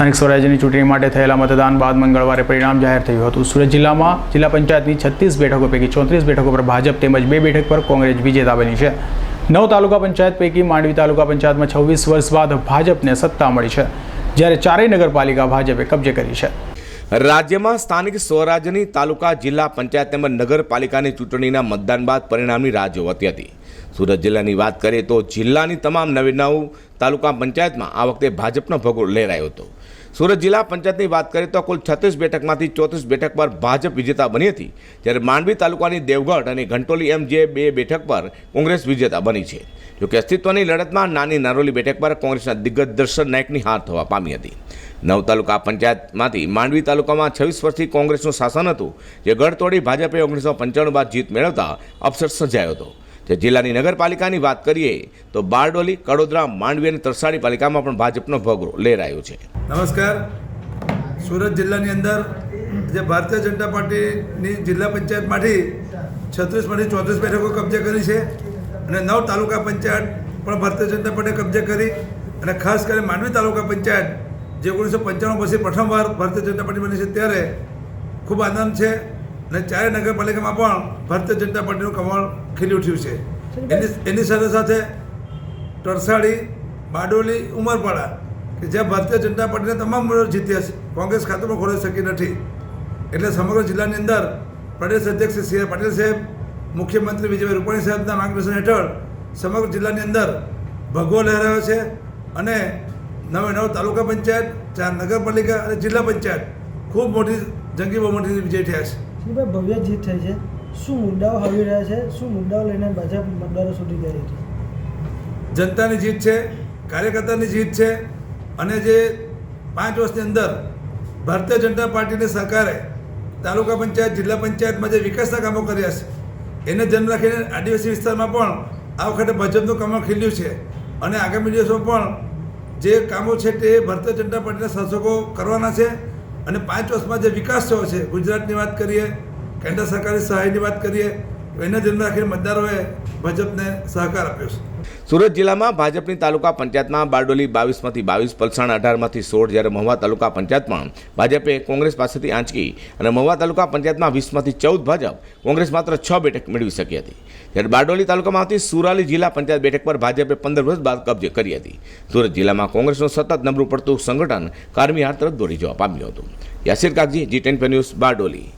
સ્થાનિક સ્વરાજ્યની ચૂંટણી માટે થયેલા મતદાન બાદ મંગળવારે પરિણામ જાહેર થયું હતું. સુરત જિલ્લામાં જિલ્લા પંચાયતની છત્રીસ બેઠકો પૈકી ચોત્રીસ બેઠકો પર ભાજપ તેમજ બે બેઠક પર કોંગ્રેસ વિજેતા બની છે. નવ તાલુકા પંચાયત પૈકી માંડવી તાલુકા પંચાયતમાં છવ્વીસ વર્ષ બાદ ભાજપને સત્તા મળી છે. જ્યારે ચારેય નગરપાલિકા ભાજપે કબજે કરી છે. રાજ્યમાં સ્થાનિક સ્વરાજ્યની તાલુકા જિલ્લા પંચાયત તેમજ નગરપાલિકાની ચૂંટણીના મતદાન બાદ પરિણામની રાહ જોવાતી હતી. સુરત જિલ્લાની વાત કરીએ તો જિલ્લાની તમામ નવી નવ તાલુકા પંચાયતમાં આ વખતે ભાજપનો ભગો લહેરાયો હતો. સુરત જિલ્લા પંચાયતની વાત કરીએ તો કુલ છત્રીસ બેઠકમાંથી ચોત્રીસ બેઠક પર ભાજપ વિજેતા બની હતી, જ્યારે માંડવી તાલુકાની દેવગઢ અને ઘંટોલી એમ જે બે બેઠક પર કોંગ્રેસ વિજેતા બની છે. જોકે અસ્તિત્વની લડતમાં નાની નારોલી બેઠક પર કોંગ્રેસના દિગ્ગજ દર્શન નાયકની હાર થવા પામી હતી. નવ તાલુકા પંચાયતમાંથી માંડવી તાલુકામાં છવ્વીસ વર્ષથી કોંગ્રેસનું શાસન હતું, જે ગઢ તોડી ભાજપે ઓગણીસો પંચાણું બાદ જીત મેળવતા અફસર સર્જાયો હતો. જે જિલ્લાની નગરપાલિકાની વાત કરીએ તો બારડોલી, કડોદરા, માંડવી અને તરસાડી પાલિકામાં પણ ભાજપનો ભગરો લહેરાયો છે. નમસ્કાર. સુરત જિલ્લાની અંદર જે ભારતીય જનતા પાર્ટીની જિલ્લા પંચાયતમાંથી છત્રીસમાંથી ચોત્રીસ બેઠકો કબજે કરી છે અને નવ તાલુકા પંચાયત પણ ભારતીય જનતા પાર્ટીએ કબજે કરી અને ખાસ કરીને માંડવી તાલુકા પંચાયત જે ઓગણીસો પંચાણું પછી પ્રથમવાર ભારતીય જનતા પાર્ટી બની છે ત્યારે ખૂબ આનંદ છે. અને ચારે નગરપાલિકામાં પણ ભારતીય જનતા પાર્ટીનું કમળ ખીલી ઉઠ્યું છે. એની એની સાથે સાથે ટરસાડી બારડોલી ઉમરપાડા કે જ્યાં ભારતીય જનતા પાર્ટીને તમામ મેળો જીત્યા છે. કોંગ્રેસ ખાતું પણ ખોલી શકી નથી. એટલે સમગ્ર જિલ્લાની અંદર પ્રદેશ અધ્યક્ષ સી આર પાટીલ સાહેબ મુખ્યમંત્રી વિજયભાઈ રૂપાણી સાહેબના માર્ગદર્શન હેઠળ સમગ્ર જિલ્લાની અંદર ભગવો લહેરાયો છે અને નવે નવ તાલુકા પંચાયત ચાર નગરપાલિકા અને જિલ્લા પંચાયત ખૂબ મોટી જંગી બહુમતીથી વિજય થયા છે. શ્રીભાઈ ભવ્ય જીત થઈ છે? શું મુદ્દાઓ આવી રહ્યા છે? શું મુદ્દાઓ લઈને ભાજપ મતદારો સુધી ગઈ છે જનતાની જીત છે, કાર્યકર્તાની જીત છે અને જે પાંચ વર્ષની અંદર ભારતીય જનતા પાર્ટીની સરકારે તાલુકા પંચાયત, જિલ્લા પંચાયતમાં જે વિકાસના કામો કર્યા છે, એને ધ્યાન રાખીને આદિવાસી વિસ્તારમાં પણ આ વખતે ભાજપનું કમળ ખીલ્યું છે અને આગામી દિવસમાં પણ જે કામો છે તે ભારતીય જનતા પાર્ટીના શાસકો કરવાના છે. અને પાંચ વર્ષમાં જે વિકાસ થયો છે, ગુજરાતની વાત કરીએ, કેન્દ્ર સરકારની સહાયની વાત કરીએ એને ધ્યાન રાખીને મતદારોએ ભાજપને સહકાર આપ્યો છે. સુરત જિલ્લામાં ભાજપની તાલુકા પંચાયતમાં બારડોલી બાવીસમાંથી બાવીસ, પલસાણ અઢારમાંથી સોળ જ્યારે મહુવા તાલુકા પંચાયતમાં ભાજપે કોંગ્રેસ પાસેથી આંચકી અને મહુવા તાલુકા પંચાયતમાં વીસમાંથી ચૌદ ભાજપ કોંગ્રેસ માત્ર છ બેઠક મેળવી શકી હતી. જ્યારે બારડોલી તાલુકામાં આવતી સુરાલી જિલ્લા પંચાયત બેઠક પર ભાજપે પંદર વર્ષ બાદ કબજે કરી હતી. સુરત જિલ્લામાં કોંગ્રેસનું સતત નબળું પડતું સંગઠન કારમી હાર તરફ દોડી જવા પામ્યું હતું. Yasir Kagzi G ten news Bardoli.